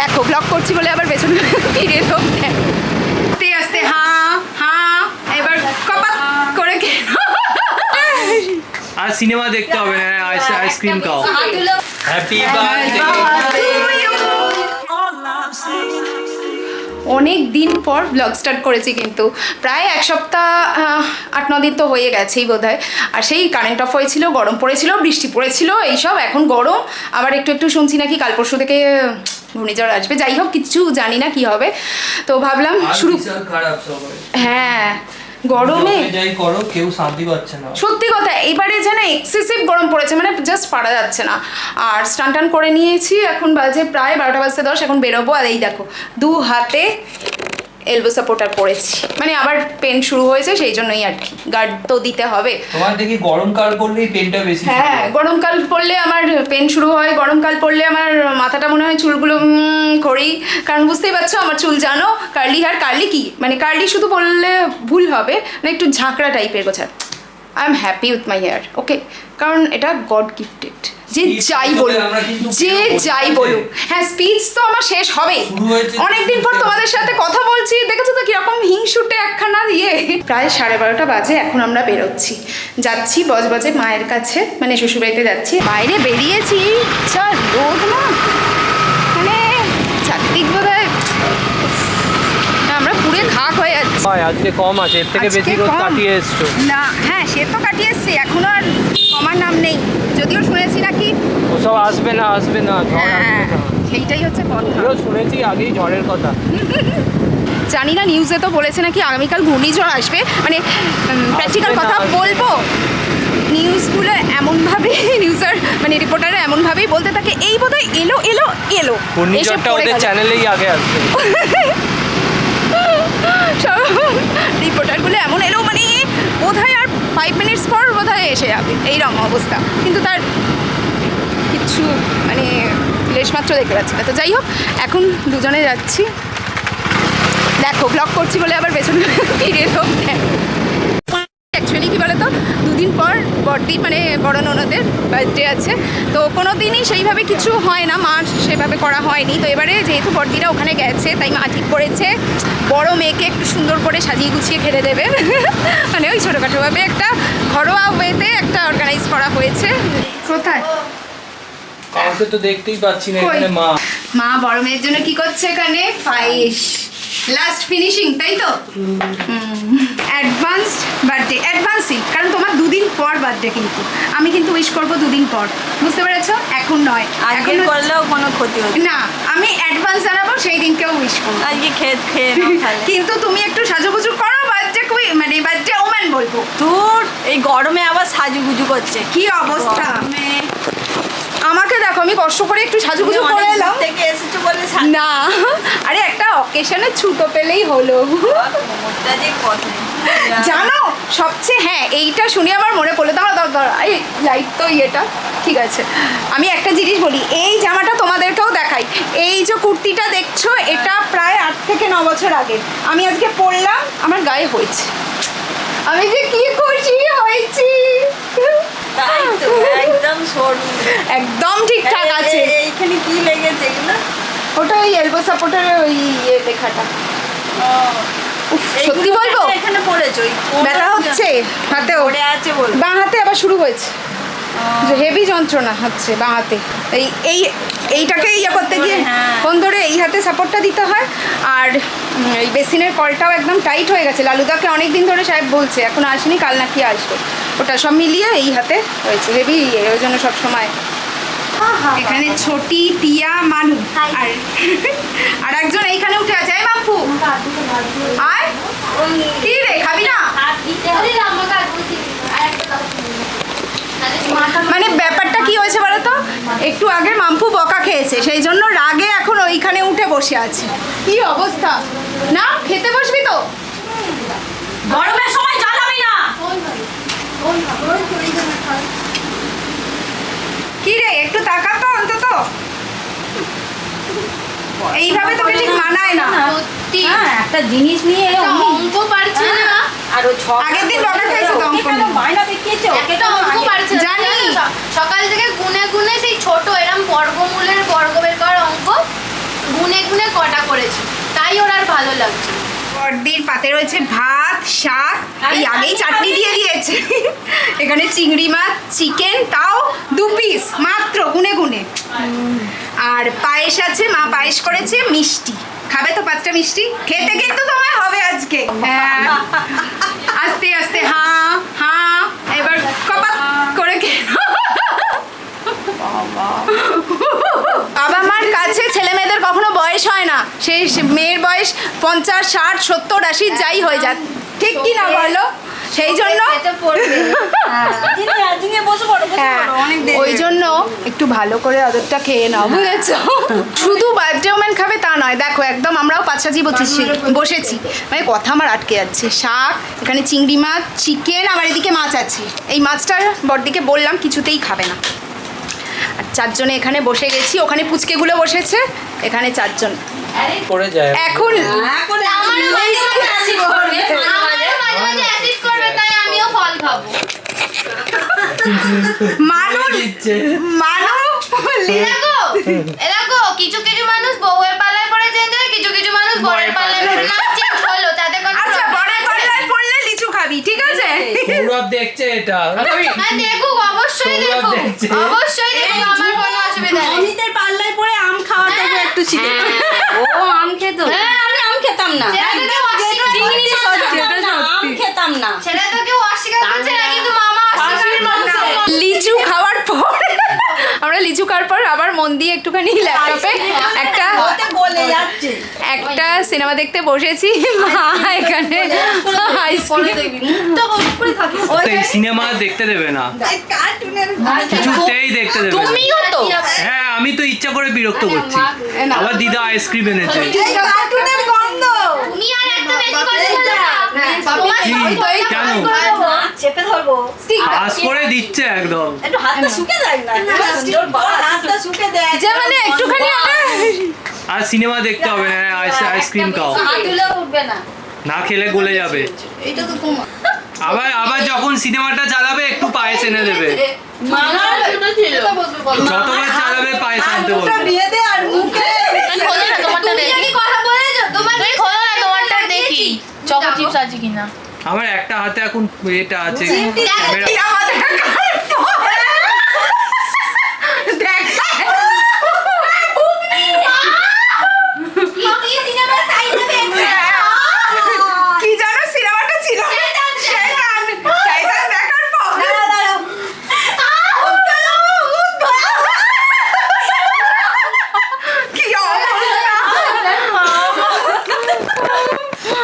দেখো ব্লগ করছি বলে আবার পেছনে ফিরে এলো। আস্তে আস্তে হ্যাঁ হ্যাঁ এবার কপাত করে কে- আর সিনেমা দেখতে হবে না আইসক্রিম খাও। হ্যাপি বার্থডে অনেক দিন পর ব্লগ স্টার্ট করেছি কিন্তু। প্রায় এক সপ্তাহ আট ন দিন তো হয়ে গেছেই বোধ হয় আর সেই কারেন্ট অফ হয়েছিল গরম পড়েছিল বৃষ্টি পড়েছিল এইসব। এখন গরম। আবার একটু একটু শুনছি নাকি কাল পরশু থেকে ঘূর্ণিঝড় আসবে। যাই হোক কিছু জানি না কি হবে। তো ভাবলাম শুরু হ্যাঁ গরমে করো কেউ শান্তি পাচ্ছে না। সত্যি কথা এবারে যেন এক্সেসিভ গরম পড়েছে মানে জাস্ট পারা যাচ্ছে না। আর স্টান টান করে নিয়েছি এখন বাজে প্রায় বারোটা বাজতে দশ এখন বেরোবো। আর এই দেখো দু হাতে এলবো সাপোর্টার পরেছি মানে আবার পেন শুরু হয়েছে সেই জন্যই আর কি। গার্ড তো দিতে হবে। তোমার দেখি গরমকাল করলেই পেনটা বেশি হ্যাঁ গরমকাল পড়লে আমার পেন শুরু হয়। গরমকাল পড়লে আমার মাথাটা মনে হয় চুলগুলো উম, করি কারণ বুঝতেই পারছ আমার চুল জানো কার্লি হেয়ার কার্লি কি? মানে কার্লি শুধু বললে ভুল হবে না একটু ঝাঁকড়া টাইপের গোছার I am happy with my hair okay কারণ এটা গড গিফটেড যে যাই বলুক যে যাই বলুক। হ্যাঁ স্পিচ তো আমার শেষ হবে অনেকদিন পর তোমাদের সাথে কথা বলছি। দেখেছ তো কীরকম হিংসুটে একখানা ইয়ে? প্রায় সাড়ে বারোটা বাজে এখন আমরা বেরোচ্ছি। যাচ্ছি বজবজে মায়ের কাছে মানে শ্বশুরবাড়িতে যাচ্ছি। বাইরে বেরিয়েছি যা রোদ না? মানে চারদিক বোধ হয় আমরা পুরে খাক হয়ে যাচ্ছি। আজকে কম আছে এর থেকে বেশি রোদ কাটিয়ে এসছো। না হ্যাঁ সে তো কাটিয়ে এসছি এখনও আর কমার নাম নেই। যদিও শুনেছি নাকি? ওসব আসবে না আসবে না হ্যাঁ সেইটাই হচ্ছে কথা। শুনেছি আগেই ঝড়ের কথা। জানি না নিউজে তো বলেছে নাকি আগামীকাল ঘূর্ণিঝড় আসবে। মানে প্র্যাকটিক্যাল কথা বলব নিউজগুলো এমনভাবে নিউজের মানে রিপোর্টাররা এমনভাবেই বলতে থাকে এই বোধহয় এলো এলো এলো। ঘূর্ণিঝড়টা ওদের চ্যানেলেই আগে আসবে। সব রিপোর্টারগুলো এমন এলো ফাইভ মিনিটস পর বোধহয় এসে যাবে। এইরকম অবস্থা। কিন্তু তার কিচ্ছু মানে লেশমাত্র দেখতে পাচ্ছি না। তো যাই হোক, এখন দুজনে যাচ্ছি। দেখো ব্লগ করছি বলে আবার পেছনে ফিরে এলো। অ্যাকচুয়ালি কী বলতো দুদিন পর বড়দিন মানে বড় ননদের বার্থডে আছে। তো কোনো দিনই সেইভাবে কিছু হয় না মা সেভাবে করা হয়নি। তো এবারে যেহেতু বড়দিরা ওখানে গেছে তাই মা ঠিক করেছে। বড় মেয়েকে একটু সুন্দর করে সাজিয়ে গুছিয়ে খেলে দেবে। মানে ওই ছোটোখাটোভাবে একটা ঘরোয়া ওয়েতে একটা অর্গানাইজ করা হয়েছে। কোথায়? কাউকে তো দেখতেই পাচ্ছি না এখানে মা। মা বড় মেয়ের জন্য কি করছে এখানে? পায়েস। লাস্ট ফিনিশিং তাই তো? অ্যাডভান্স বার্থডে অ্যাডভান্সই কারণ তোমার দুদিন পর বার্থডে কিন্তু। আমি কিন্তু উইশ করব দুদিন পর। বুঝতে পেরেছ? এখন নয়। এখন করলেও কোনো ক্ষতি হচ্ছে না। আমি অ্যাডভান্স জানাব সেই দিনকেও উইশ করব। আজকে খেয়ে খেয়ে কিন্তু তুমি একটু সাজুগুজু করো বার্থডে কুই মানে বার্থডে ওম্যান বলব। তোর এই গরমে আবার সাজুগুজু করছে। কি অবস্থা? আমাকে দেখো আমি কষ্ট করে একটু সাজুগুজু করে এলাম। থেকে এসেছ বলে না আরে একটা অকেশনে ছুটো পেলেই হলো। যে কত জানো সবচেয়ে হ্যাঁ এইটা শুনে আমার মনে পড়ল। দাঁড়া দাঁড়া দাঁড়া এই লাইট তো ইয়েটা ঠিক আছে। আমি একটা জিনিস বলি এই জামাটা তোমাদেরকেও দেখাই। এই যে কুর্তিটা দেখছ এটা প্রায় আট থেকে ন বছর আগে। আমি আজকে পরলাম আমার গায়ে হয়েছে। আমি যে কি খুশি হয়েছি। একদম ঠিকঠাক আছে। এইখানে কি লেগেছে ওটা ওই এলবো সাপোর্টের ওই ইয়ে লেখাটা। সত্যি বলব? এখানে পড়েছো ব্যথা হচ্ছে? হাতেও পড়ে আছে বল বাঁ হাতে আবার শুরু হয়েছে। যে হেভি যন্ত্রণা হচ্ছে বাঁ হাতে। এই এই এইটাকে ইয়ে করতে গিয়ে হ্যাঁ। ফোন ধরে এই হাতে সাপোর্টটা দিতে হয়। আর এই বেসিনের কলটাও একদম টাইট হয়ে গেছে। লালুদাকে অনেক দিন ধরে সাহেব বলছে এখন আসেনি কাল নাকি আসবে। ওটা সব মিলিয়ে এই হাতে হয়েছে। হেভি ইয়ে ওই জন্য সবসময় এখানে ছোটি টিয়া মানু। আর আর একজন এইখানে উঠে আছে এই বাপু আয় কি রে খাবি না? মানে ব্যাপারটা কি হয়েছে বলো তো? একটু আগে মাম্পু বকা খেয়েছে সেই জন্য রাগে এখন ওইখানে উঠে বসে আছে। কি অবস্থা? না খেতে বসবি তো? গরমের সময় জ্বালাবি না। কি রে একটু তাকা তো অন্তত। এইভাবে তোকে ঠিক মানায় না। সত্যি। হ্যাঁ একটা জিনিস নিয়ে অঙ্ক পারছে না? আর ও আগের দিন বকা খেয়েছে তো অঙ্ক। বায়না দেখিয়েছে? একটা অঙ্ক পারছে জানি। সকাল থেকে গুনে গুনে সেই ছোট এরম বর্গমূলের বর্গ বের করার অঙ্ক গুনে গুনে কটা করেছে। তাই ওর আর ভালো লাগছে বর্দির পাতে রয়েছে ভাত শাক এই আগেই চাটনি দিয়ে দিয়েছে। এখানে চিংড়ি মাছ চিকেন তাও দু পিস মাত্র গুনে গুনে। আর পায়েস আছে মা পায়েস করেছে মিষ্টি। খাবে তো পাঁচটা মিষ্টি? খেতে কিন্তু তোমায় হবে আজকে। হ্যাঁ। আস্তে আস্তে হ্যাঁ হ্যাঁ এবার কপাত করে খেয়ে নাও। বাবা মার কাছে ছেলে মেয়েদের বয়স হয় না। সেই মেয়ের বয়স পঞ্চাশ ষাট সত্তর আশি যাই হয়ে যাক। ঠিক কি না বলো? সেই জন্য হ্যাঁ, দেরি ওই জন্য একটু ভালো করে আদরটা খেয়ে নাও বুঝেছ? শুধু বার্থডে ওমেন খাবে তা নয় দেখো একদম আমরাও পাঁচাজি বসেছি বসেছি। মানে কথা আমার আটকে যাচ্ছে। শাক এখানে চিংড়ি মাছ চিকেন আমার এদিকে মাছ আছে। এই মাছটা বড়দিকে বললাম কিছুতেই খাবে না। আর চারজনে এখানে বসে গেছি ওখানে পুচকেগুলো বসেছে এখানে চারজন। এখন এখন আমারও মাঝে মাঝে অ্যাসিড করবে আমারও মাঝে মাঝে অ্যাসিড করবে তাই আমিও ফল খাব। মানুষ মানুষ দেখো দেখো কিছু কিছু মানুষ বউয়ের পাল্লায় পড়ে চেঞ্জ হয় কিছু কিছু মানুষ বরের পাল্লায় পড়ে। না চেঞ্জ হলো তাতে কোনো আচ্ছা problem আছে? পাল্লায় পড়লে লিচু খাবি ঠিক আছে? সৌরভ দেখছে এটা। হ্যাঁ দেখুক অবশ্যই দেখুক অবশ্যই আমার কোনো অসুবিধা নেই। অমিতের পাল্লায় পড়ে আম খাওয়া তবু একটু ছিল ও আম খেত। হ্যাঁ আমি আম খেতাম না। আম খেতাম না। সেটা তো কেউ অস্বীকার করছে না কিন্তু মামা অস্বীকার করছে। লিচু খাওয়ার পর আমরা লিচু খাওয়ার পর আবার মন দিয়ে একটুখানি ল্যাপটপে একটা ওতে গলে যাচ্ছে একটা সিনেমা দেখতে বসেছি মা এখানে সিনেমা দেখতে দেবে না। কার্টুনের কিছুতেই দেখতে দেবে না। তুমিও তো। হ্যাঁ আমি তো ইচ্ছা করে বিরক্ত করছি। আবার দিদা আইসক্রিম এনেছে। কার্টুনের আর সিনেমা দেখতে হবে না হ্যাঁ, আইস আইসক্রিম খাও। না না। খেলে গলে যাবে। আবার আবার যখন সিনেমাটা চালাবে একটু পায়েস এনে দেবে। যতবার চালাবে পায়েস আনতে বলবে। না না আমার একটা হাতে এখন এটা আছে। ক্যামেরা এই আমাদের দেখ কি সিনেমা সাইডে দেখছে কি জানো সিনেমাটা ছিল শয়তান শয়তান দেখার পর কি অবস্থা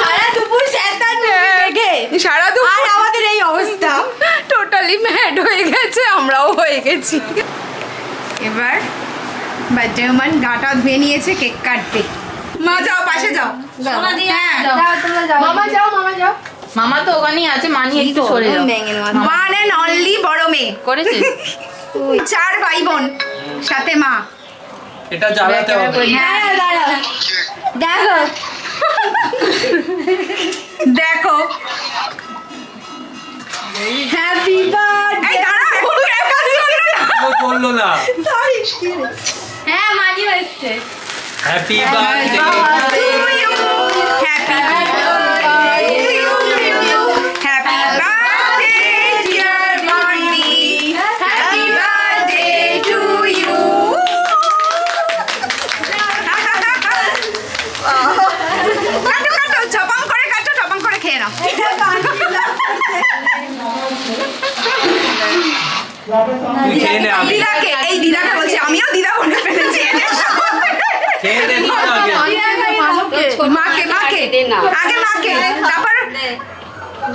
সারা দুপুর শয়তান দেখে সারা দুপুর আর আমাদের এই অবস্থা টোটালি ম্যাড হয়ে গেছে আমরাও হয়ে গেছি। এবার বাচ্চামান গাটা ধুয়ে নিয়েছে কেক কাটবে মা যাও পাশে যাও। হ্যাঁ। মামা যাও মামা যাও। মামা তো ওখানেই আছে মানি একটু সরে যাও। ওয়ান অ্যান্ড অনলি বড় মেয়ে। করেছে চার ভাই বোন সাথে মা। এটা জ্বালাতে হবে। হ্যাঁ দাঁড়াও দেখো। দেখো ও না হ্যাঁ মানি হচ্ছে happy birthday Happy birthday to আমিও দিদা বলে ফেলেছি। মাকে মাকে। আগে মাকে। তারপর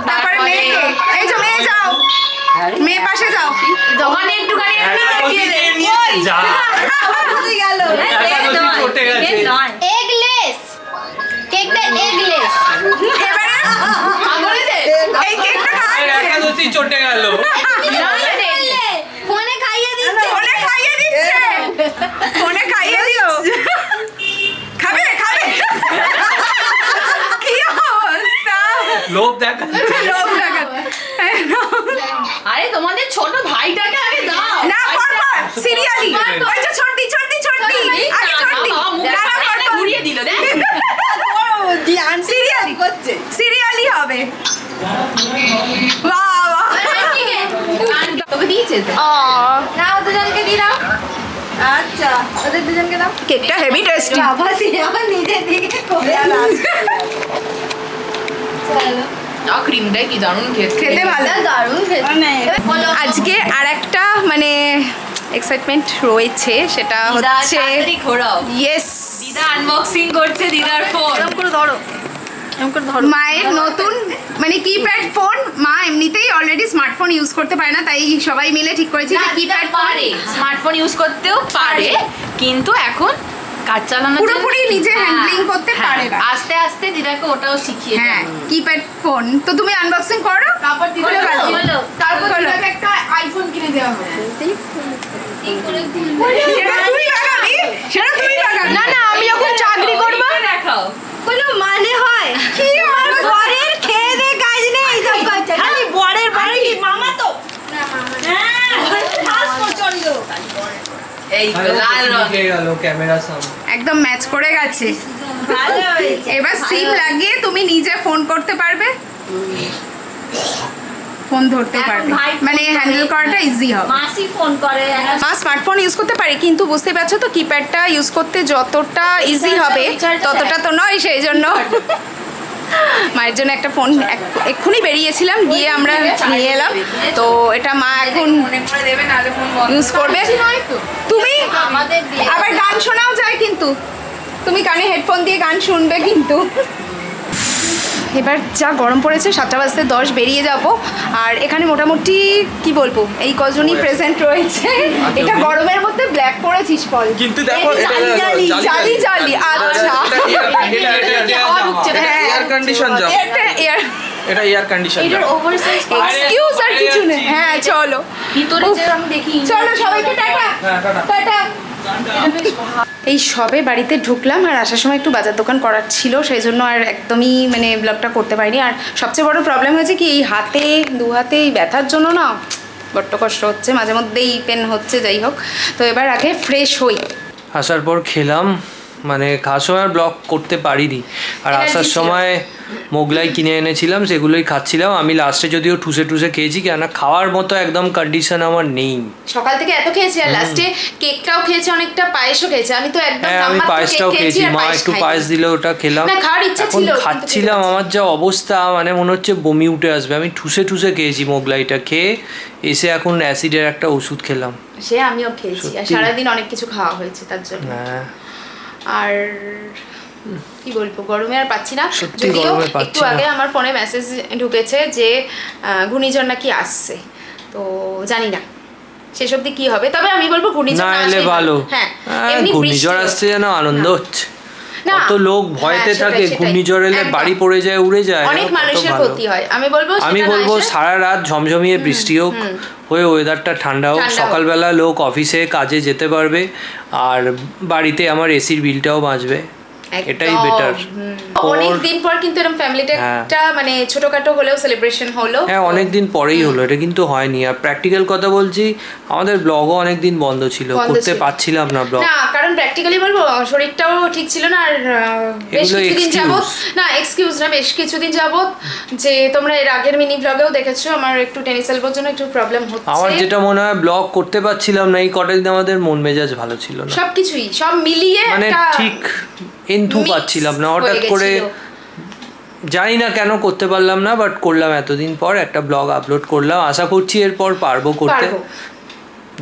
তারপরে মেয়েকে। এই যে মেয়ে যাও। মেয়ে পাশে যাও। দোকানে একটুখানি একাদশী খেয়ে যা। ভুলে গেল। আচ্ছা ওদের দুজনকে দাও। কেকটা হেভি টেস্টি আবার দিয়ে আবার নিজের দিকে করে আর আসবে। ক্রিমটাই কি দারুণ খেতে। খেতে ভালো দারুণ খেতে। আজকে আর একটা মানে এক্সাইটমেন্ট রয়েছে সেটা হচ্ছে ইয়েস দিদা আনবক্সিং করছে দিদার ফোন এরকম করে ধরো। মায়ের নতুন মানে কিপ্যাড ফোন মা এমনিতেই অলরেডি স্মার্টফোন ইউজ করতে পারে না তাই সবাই মিলে ঠিক করেছি যে কিপ্যাড পারে। স্মার্টফোন ইউজ করতেও পারে কিন্তু এখন কাজ চালানো পুরোপুরি নিজে হ্যান্ডলিং করতে পারে না। আস্তে আস্তে দিদাকে ওটাও শিখিয়ে হ্যাঁ কিপ্যাড ফোন তো তুমি আনবক্সিং করো? তারপর খুলে দিদাকে বলো। তারপর দিদাকে একটা আইফোন কিনে দেওয়া হবে। সেটা তুই লাগাবি সেটা তুই লাগাবি না না আমি যখন চাকরি করব দেখাও। কোনো মানে হয়? কি আর বরের খেয়ে দে কাজ নেই এইসব করছে। খালি বরের বাড়ি কি মামা তো? হ্যাঁ ফাঁস প্রচণ্ড এই লাল রং গেল ক্যামেরা সামনে। একদম ম্যাচ করে গেছে। ভালো হয়েছে। এবার সিম লাগিয়ে তুমি নিজে ফোন করতে পারবে? ফোন ধরতে পারবে। মানে হ্যান্ডেল করাটা ইজি হবে। মাসি ফোন করে মা স্মার্টফোন ইউজ করতে পারে কিন্তু বুঝতে পারছ তো কিপ্যাডটা ইউজ করতে যতটা ইজি হবে ততটা তো নয় সেই জন্য। মায়ের জন্য একটা ফোন এক্ষুনি বেরিয়েছিলাম গিয়ে আমরা নিয়ে এলাম। তো এটা মা এখন ইউজ করবে। তুমি আবার গান শোনাও যায় কিন্তু। তুমি কানে হেডফোন দিয়ে গান শুনবে কিন্তু। এবার যা গরম পড়েছে সাতটা বাজতে দশ বেরিয়ে যাব। আর এখানে মোটামুটি কি বলব এই কজনই প্রেজেন্ট রয়েছে। এটা গরমের মধ্যে ব্ল্যাক পরেছিস ফল কিন্তু দেখো এটা জালি জালি জালি আচ্ছা হ্যাঁ। এয়ার কন্ডিশন এয়ার এটা এয়ার কন্ডিশন এটার ওভার সাইজ এক্সকিউজ আর কিছু নেই। হ্যাঁ চলো। ভিতরে যে আমি দেখি চলো সবাইকে টাটা। হ্যাঁ, টাটা। এই সবে বাড়িতে ঢুকলাম আর আসার সময় একটু বাজার দোকান করার ছিল, সেই জন্য আর একদমই মানে ব্লগটা করতে পারিনি। আর সবচেয়ে বড় প্রবলেম হয়েছে কি, এই হাতে, দু হাতে এই ব্যথার জন্য না বড্ড কষ্ট হচ্ছে, মাঝে মধ্যেই পেন হচ্ছে, যাই হোক। তো এবার আগে ফ্রেশ হই। আসার পর খেলাম মানে খাওয়ার সময় আর ব্লগ করতে পারিনি। আর আসার সময় মোগলাই কিনে এনেছিলাম সেগুলোই খাচ্ছিলাম। আমি লাস্টে যদিও ঠুসে ঠুসে খেয়েছি কেননা খাওয়ার মতো একদম কন্ডিশন আমার নেই। সকাল থেকে এত খেয়েছি আর লাস্টে কেকটাও খেয়েছি অনেকটা পায়েসও খেয়েছি। আমি তো একদম হ্যাঁ আমি পায়েসটাও খেয়েছি। মা একটু। পায়েস দিলে ওটা খেলাম। না, খাওয়ার ইচ্ছা এখন ছিল, খাচ্ছিলাম আমার যা অবস্থা মানে মনে হচ্ছে বমি উঠে আসবে। আমি ঠুসে ঠুসে খেয়েছি মোগলাইটা খেয়ে এসে এখন অ্যাসিডের একটা ওষুধ খেলাম। সে আমিও খেয়েছি আর? সারাদিন অনেক কিছু খাওয়া হয়েছে তার জন্য। হ্যাঁ। আর কি বলব গরমে আর পাচ্ছি না। যদিও একটু আগে আমার ফোনে মেসেজ ঢুকেছে যে আহ, ঘূর্ণিঝড় নাকি আসছে। তো জানি না সেসব দিয়ে কি হবে? তবে আমি বলব ঘূর্ণিঝড় আসলেই ভালো। হ্যাঁ হ্যাঁ, ঘূর্ণিঝড় আসছে যেন আনন্দ হচ্ছে। না, কত লোক ভয়তে হ্যাঁ, থাকে ঘূর্ণিঝড় এলে বাড়ি পড়ে যায় উড়ে যায় অনেক মানুষের ক্ষতি হয়। আমি বলব আমি বলব সারা রাত ঝমঝমিয়ে বৃষ্টি হোক হয়ে ওয়েদারটা ঠান্ডা হোক সকালবেলা লোক অফিসে কাজে যেতে পারবে আর বাড়িতে আমার এসির বিলটাও বাঁচবে। এটাই বেটার। অনেক দিন পর কিন্তু এরকম ফ্যামিলিতে। একটা মানে ছোটখাটো হলেও সেলিব্রেশন হলো। হ্যাঁ অনেক দিন পরেই হলো এটা কিন্তু হয়নি। আর প্র্যাকটিক্যাল কথা বলছি আমাদের ব্লগও অনেক দিন বন্ধ ছিল করতে ছিল। পারছিলাম না ব্লগ প্র্যাকটিক্যালি বলব শরীরটাও ঠিক ছিল না আর বেশ কিছুদিন। যাবত না এক্সকিউজ না বেশ কিছুদিন যাবত যে তোমরা এর আগের মিনি ব্লগেও দেখেছ আমার একটু টেনিস এলবোর জন্য একটু প্রবলেম হচ্ছে। আমার যেটা মনে হয় ব্লগ করতে পারছিলাম না এই কটা দিন আমাদের মন মেজাজ ভালো ছিল না। সবকিছুই সব মিলিয়ে মানে ঠিক এন্থু পাচ্ছিলাম না হঠাৎ করে জানি না কেন করতে পারলাম না বাট করলাম এতদিন পর একটা ব্লগ আপলোড করলাম। আশা করছি এরপর পারব করতে।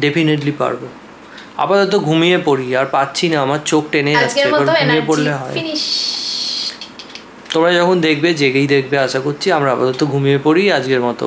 ডেফিনেটলি পারব। আপাতত ঘুমিয়ে পড়ি আর পাচ্ছি না আমার চোখ টেনে যাচ্ছে এবার ঘুমিয়ে পড়লে হয় তোমরা যখন দেখবে জেগেই দেখবে আশা করছি আমরা আপাতত ঘুমিয়ে পড়ি আজকের মতো।